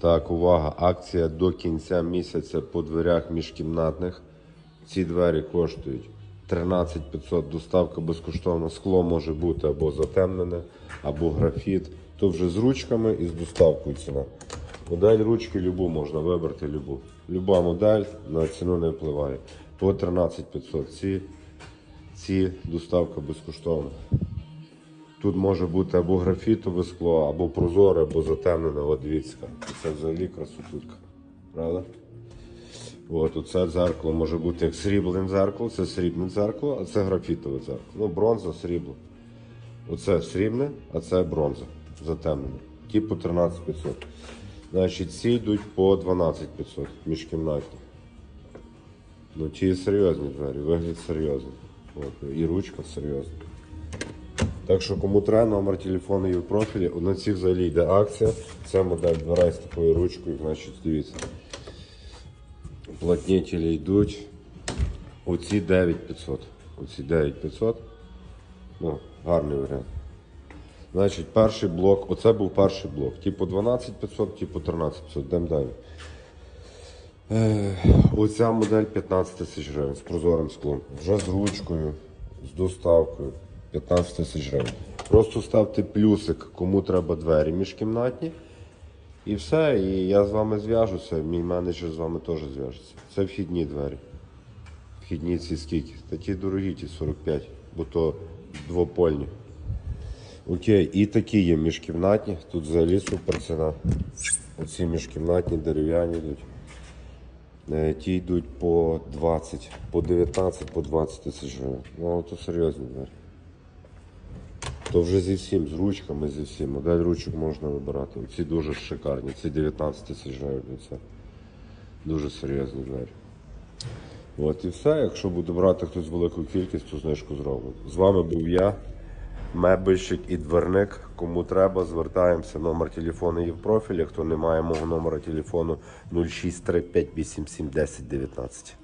Так, увага, акція до кінця місяця по дверях міжкімнатних. Ці двері коштують 13 500, доставка безкоштовна. Скло може бути або затемнене, або графіт. То вже з ручками і з доставкою ціна. Модель ручки любу можна вибрати любу. Люба модель на ціну не впливає. По 13 500. Ці, ці доставка безкоштовна. Тут може бути або графітове скло, або прозоре, або затемнене. От дивіться, це взагалі красотутка. Правда? От, оце дзеркало може бути як сріблене дзеркало, це срібне дзеркало, а це графітове дзеркало. Ну, бронза, срібло. Оце срібне, а це бронза. Затемнене. Ті по 13 500. Значить, ці йдуть по 12 500 міжкімнатні. Ну, ті серйозні двері, вигляд серйозний. От, і ручка серйозна. Так що кому треба, номер телефону є в профілі. На цих взагалі йде акція. Це модель дверей з такою ручкою, значить, дивіться. Плотнітелі йдуть. Оці 9500. Оці 9500. Ну, гарний варіант. Значить, перший блок, оце був перший блок. Ті по 12500, ті по 13500. Йдемо далі. Оця модель 15 тисяч гривень з прозорим склом. Вже з ручкою, з доставкою. 15 тисяч гривень. Просто ставте плюсик, кому треба двері міжкімнатні. І все, і я з вами зв'яжуся, мій менеджер з вами теж зв'яжеться. Це вхідні двері. Вхідні ці скільки? Такі дорогі, ті 45, бо то двопольні. Окей, і такі є міжкімнатні. Тут взагалі супер ціна. Оці міжкімнатні дерев'яні йдуть. Е, Ті йдуть по 20, по 19, по 20 тисяч гривень. Ну, то серйозні двері. То вже зі всім, з ручками, зі всім. Модель ручок можна вибирати. Ці дуже шикарні. Ці 19 тисяч гривень. Це дуже серйозні двері. От і все. Якщо буде брати хтось велику кількість, то знижку зробимо. З вами був я, мебельщик і дверник. Кому треба, звертаємося. Номер телефону є в профілі. Хто не має мого номера телефону 0635871019.